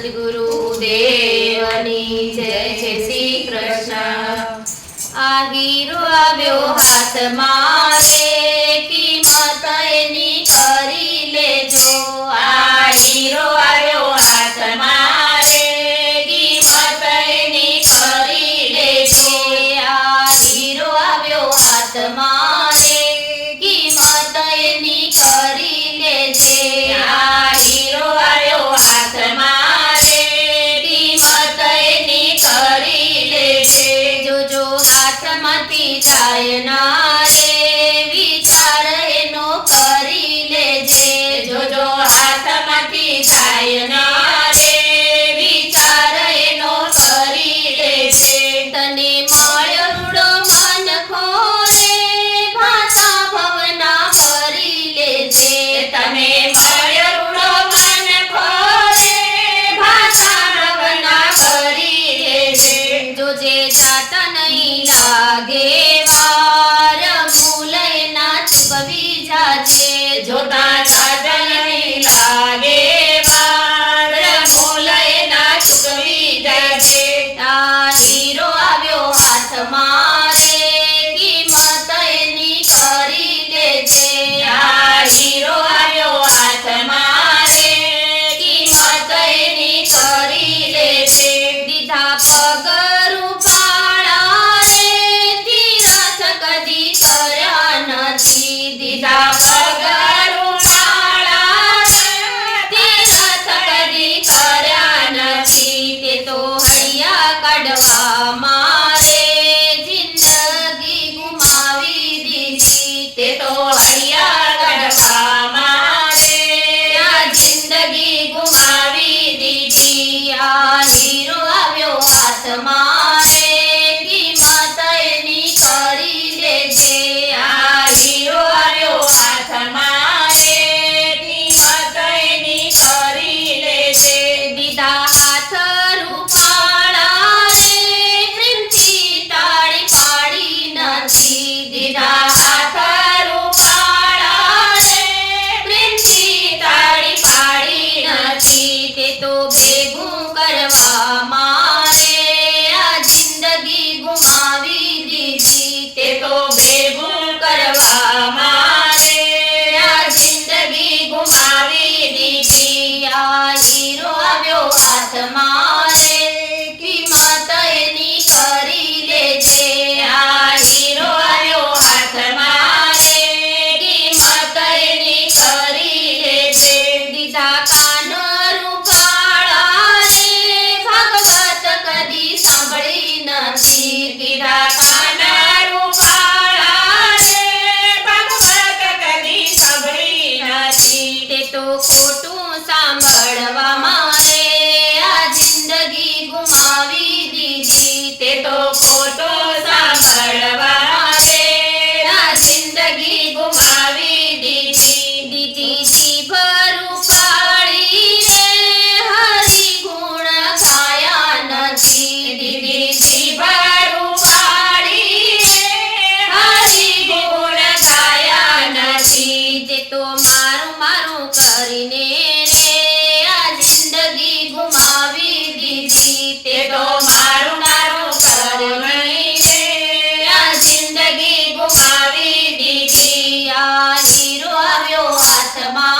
સદગુરુદેવની જય શ્રી કૃષ્ણ. આ હીરો આવ્યો હાથમાં રે, કિંમત એની કરી લેજો. આ ગીરો આવ્યો હાથમાં રે, કિંમત એની કરી લેજો. આ ગીરો આવ્યો હાથમાં લાગે જાત નહીં લાગે. વીરો આવ્યો હાથમાં આસમાને કરી ભગવત કદી સાંભળી નથી. દીધા કાન રૂપાળાને ભગવત કદી સાંભળી નથી. તો ખોટું સાંભળવામાં 什么？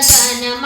దర్శనమ